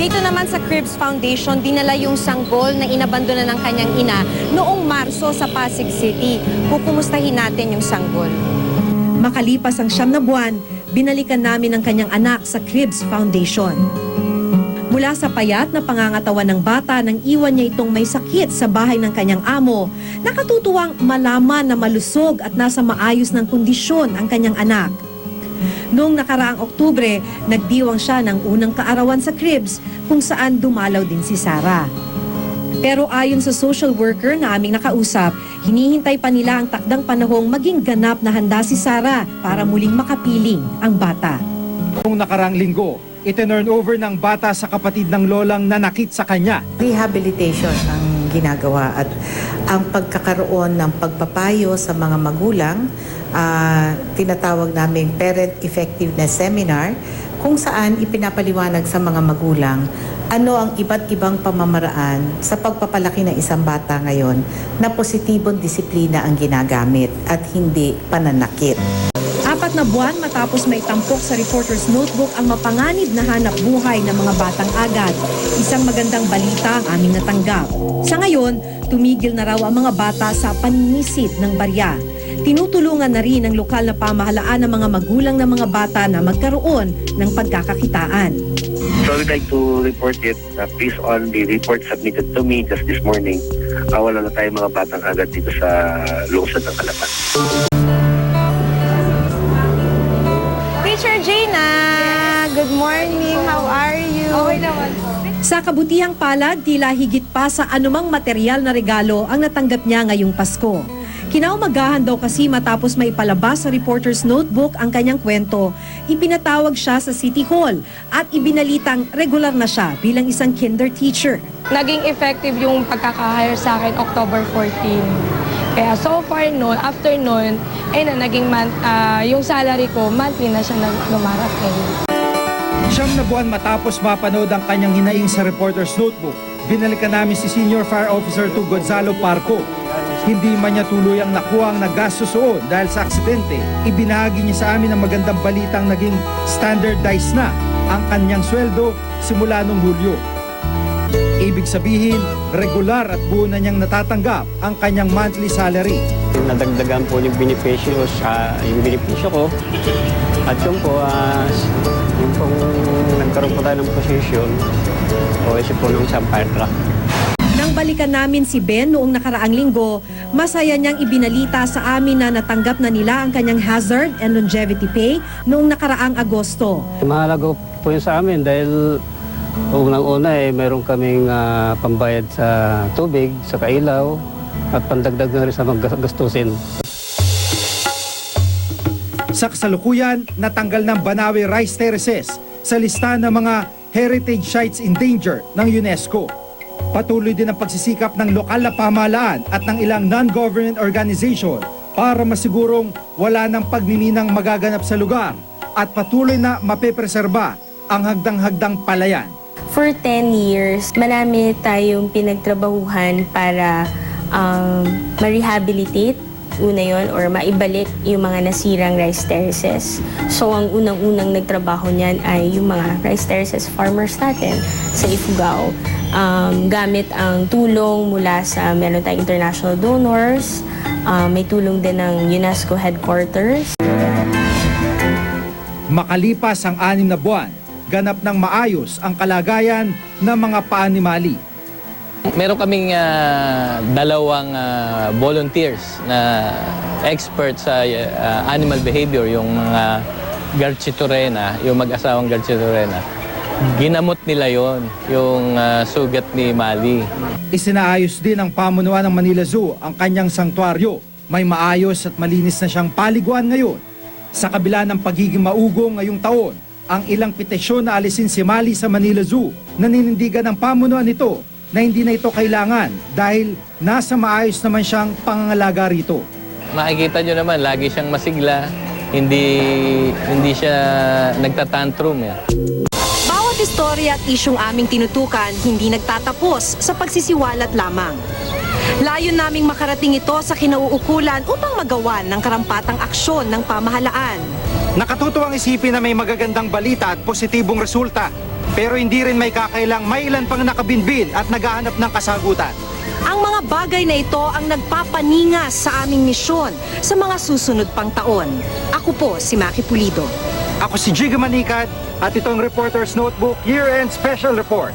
Dito naman sa Cribs Foundation, dinala yung sanggol na inabandona ng kanyang ina noong Marso sa Pasig City. Kukumustahin natin yung sanggol. Makalipas ang siyam na buwan, binalikan namin ang kanyang anak sa Cribs Foundation. Mula sa payat na pangangatawan ng bata nang iwan niya itong may sakit sa bahay ng kanyang amo, nakatutuwang malaman na malusog at nasa maayos ng kondisyon ang kanyang anak. Noong nakaraang Oktubre, nagdiwang siya ng unang kaarawan sa cribs kung saan dumalaw din si Sarah. Pero ayon sa social worker na aming nakausap, hinihintay pa nila ang takdang panahong maging ganap na handa si Sarah para muling makapiling ang bata. Noong nakarang linggo, itinurn over ng bata sa kapatid ng lolang nanakit sa kanya. rehabilitation ang ginagawa at ang pagkakaroon ng pagpapayo sa mga magulang, ah, tinatawag namin Parent Effectiveness Seminar, kung saan ipinapaliwanag sa mga magulang ano ang iba't ibang pamamaraan sa pagpapalaki ng isang bata ngayon na positibong disiplina ang ginagamit at hindi pananakit. Apat na buwan matapos maitampok sa reporter's notebook ang mapanganib na hanap buhay ng mga batang agad. Isang magandang balita ang aming natanggap. Sa ngayon, tumigil na raw ang mga bata sa paninisid ng barya. Tinutulungan na rin ng lokal na pamahalaan ng mga magulang ng mga bata na magkaroon ng pagkakakitaan. So we'd like to report it uh, based on the report submitted to me just this morning. Uh, wala na tayong mga batang agad dito sa lungsod ng Kalapan. Morning. How are you? Okay naman. Sa kabutihang palad, tila higit pa sa anumang material na regalo ang natanggap niya ngayong Pasko. Kinaumagahan daw kasi matapos may palabas sa reporter's notebook ang kanyang kwento, ipinatawag siya sa City Hall at ibinalitang regular na siya bilang isang kinder teacher. naging effective yung pagkaka-hire sa akin October 14. Kaya so far noon, after noon, eh na naging month, ah, yung salary ko, monthly na siya nag lumarating. Siyam na buwan matapos mapanood ang kanyang hinaing sa reporter's notebook, binalikan namin si Senior Fire Officer 2 Gonzalo Parco. Hindi man niya tuluyang nakuha ang nagastusoon dahil sa aksidente, ibinahagi niya sa amin ang magandang balitang naging standardized na ang kanyang sweldo simula noong Hulyo. Ibig sabihin, regular at buo na niyang natatanggap ang kanyang monthly salary. nadagdagan po yung benepisyo sa yung benepisyo ko. At yung po, ah, yung pong nagkaroon po tayo ng posisyon, o isi po ng isang fire truck. Nang balikan namin si Ben noong nakaraang linggo, masaya niyang ibinalita sa amin na natanggap na nila ang kanyang hazard and longevity pay noong nakaraang Agosto. Mahalaga po yun sa amin dahil unang-una eh, meron kaming ah, pambayad sa tubig, sa kailaw, at pandagdag na rin sa mga gastusin. Sa kasalukuyan, natanggal ng Banawe Rice Terraces sa listahan ng mga Heritage Sites in Danger ng UNESCO. Patuloy din ang pagsisikap ng lokal na pamahalaan at ng ilang non-government organization para masigurong wala ng pagmiminang magaganap sa lugar at patuloy na mapepreserba ang hagdang-hagdang palayan. For 10 years, marami tayong pinagtrabahuhan para um, ma-rehabilitate, una yon or maibalik yung mga nasirang rice terraces. So, ang unang-unang nagtrabaho niyan ay yung mga rice terraces farmers natin sa Ifugao. Um, gamit ang tulong mula sa meron tayong international donors, um, may tulong din ng UNESCO headquarters, Makalipas ang anim na buwan, ganap ng maayos ang kalagayan ng mga paanimali. Meron kaming ah, dalawang ah, volunteers na expert sa ah, animal behavior, yung mga Garchitorena, yung mag-asawang Garchitorena. Ginamot nila yon yung ah, sugat ni Mali. Isinaayos din ng pamunuan ng Manila Zoo ang kanyang sanktuaryo. May maayos at malinis na siyang paliguan ngayon. Sa kabila ng pagiging maugong ngayong taon, ang ilang petisyon na alisin si Mali sa Manila Zoo, naninindigan ng pamunuan nito na hindi na ito kailangan dahil nasa maayos naman siyang pangangalaga rito. Makikita nyo naman, lagi siyang masigla, hindi hindi siya nagtatantrum. Eh. Bawat istorya at isyong aming tinutukan hindi nagtatapos sa pagsisiwalat lamang. Layon naming makarating ito sa kinauukulan upang magawa ng karampatang aksyon ng pamahalaan. Nakatutuwang isipin na may magagandang balita at positibong resulta. Pero hindi rin may kakailang may ilan pang nakabinbin at naghahanap ng kasagutan. Ang mga bagay na ito ang nagpapaningas sa aming misyon sa mga susunod pang taon. Ako po si Maki Pulido. Ako si Jiga Manikad at itong Reporter's Notebook Year-End Special Report.